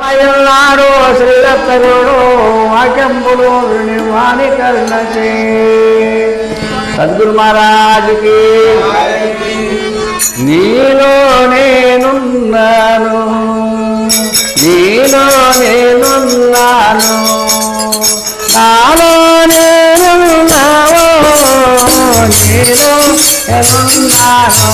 నాడు శ్రీరత్తరుడు వాక్యంబులు నిర్వాణి కర్ణచే. సద్గురు మహారాజుకి నీలో నేనున్నాను నీలో నేనున్నాను. నాలో నేనున్నావు నీలో నేనున్నాను.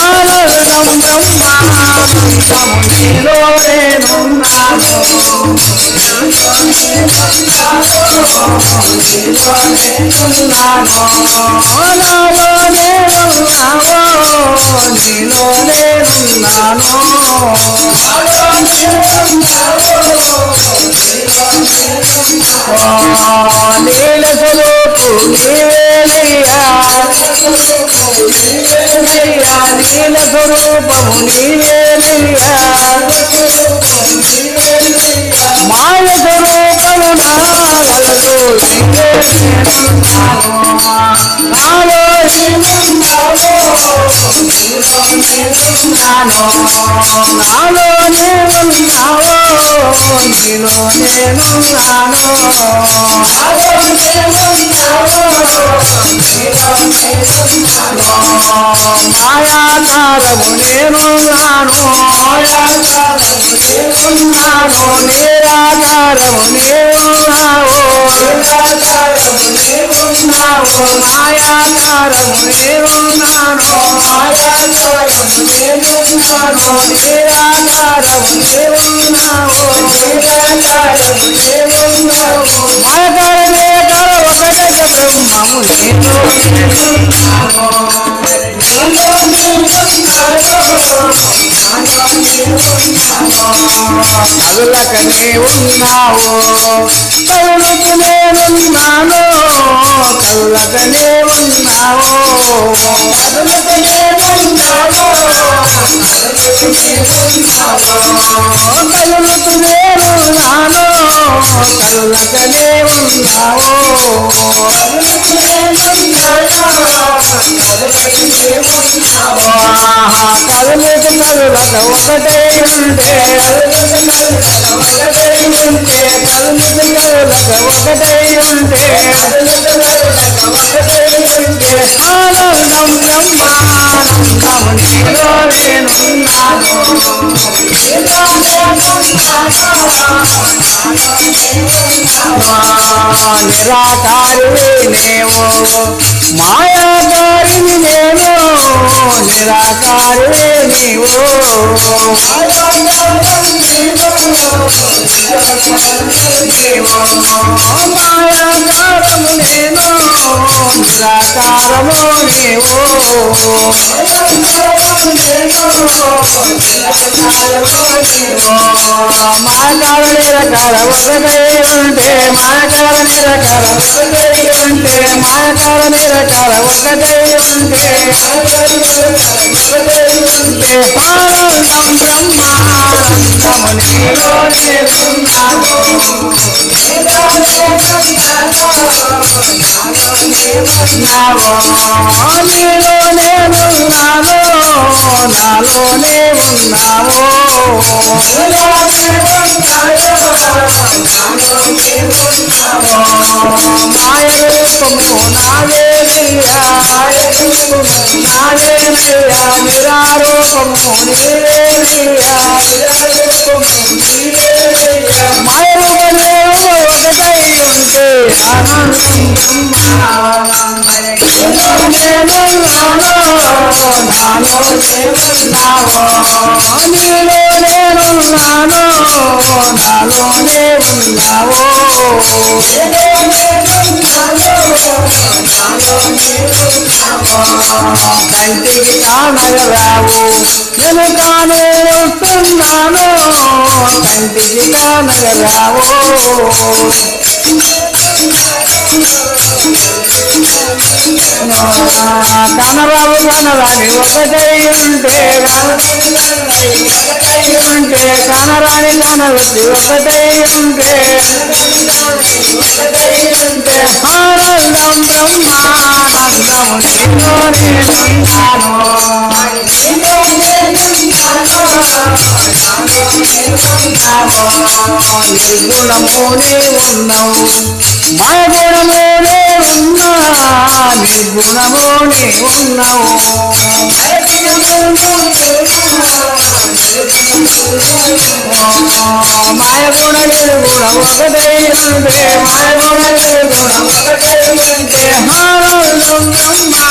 ఆనందం బ్రహ్మానందము నీలో నేనున్నాను నాలో నేనున్నావు నీలో నేనున్నాను నీల స్వరూపు నీవేలయ్యా నీల స్వరూపము నీవేలయ్యా నాలో నాలో నేనున్నావో నీలో నేనున్నాను మాయాకారము నేనున్నాను నేనున్నాను నిరాకారము నేనున్నావు నేనున్నావు మాయాకారము నేనున్నాను మాయాకారము నేనున్నాను నిరాకారము నేనున్నావు నిరాకారము నేనున్నావు మాయాకార నిరాకార ఒకటే బ్రహ్మము నేను కదులకనే ఉన్నావు కదులకు నేనున్నాను కదులకనే ఉన్నావు. కదులకనే ఉన్నావు. కదులకు నేనున్నాను కదులకనే ఉన్నావు కదులకు కదులక ఒకటే ఉంటే ఒకటే ఉంటే కదులకు కదులక ఒకటే ఉంటే ఆనందం బ్రహ్మానందం నీలో నేనున్నాను నిరాకారి నేవు మాయాకారిని నేను నిరాకారి నీవు మాయాకారము నేను నిరాకారము నీవు మాకాల నిరకాల ఒకటే ఉంటే మాకాల నిరకాల అంటే ఉంటే మాకాల నిరకాల ఒకటే ఉంటే ఉంటే ఆనందం బ్రహ్మానందము నీలో నేనున్నాను నీలో నాలోనే ఉన్నావో మాయ రూపము నావేనయ్యా నిరారూపము నీవేనయ్యా మాయ ఒకటై ఉంటే నీలో నేనున్నాను నాలోనే ఉన్నావు కంటికి కానగరావు నేను కాను ఉన్నాను కంటికి కానగరావో కనరావు కనరాని ఒకటై ఉంటే ఉంటే కనరాని కనవచ్చి ఒకటై ఉంటే ఉంటే ఆనందం బ్రహ్మానందము నీలో నేనున్నాను నిర్గుణమునే ఉన్నావు. మా గుణమునే ఉన్నా నిర్గుణమునే ఉన్నావు మాయ గుణ నిర్గుణం ఒకటే ఉంటే మాయ గుణ నిర్గుణం ఒకటే ఉంటే హారం ఉన్నాము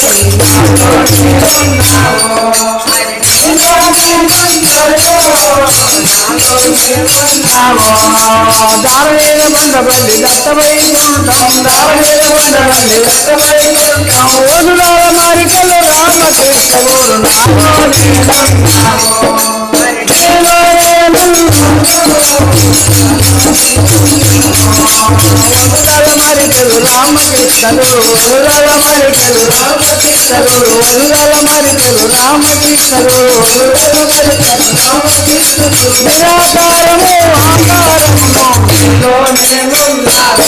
కొండారామా మనోగరాముల పేరాలు దారవేద బండబల్లి దత్తవైకుంఠం దారవేద ఓదులాల మారికలు రామకృష్ణ గురు నామో మారికలు రామకృష్ణుడు వదులాల మారికలు రామకృష్ణుడు వదులాల మారికలు రామకృష్ణుడు వదులాల మారికలు రామకృష్ణుడు నిరాకారము ఆకారము నాలోనే ఉన్నాను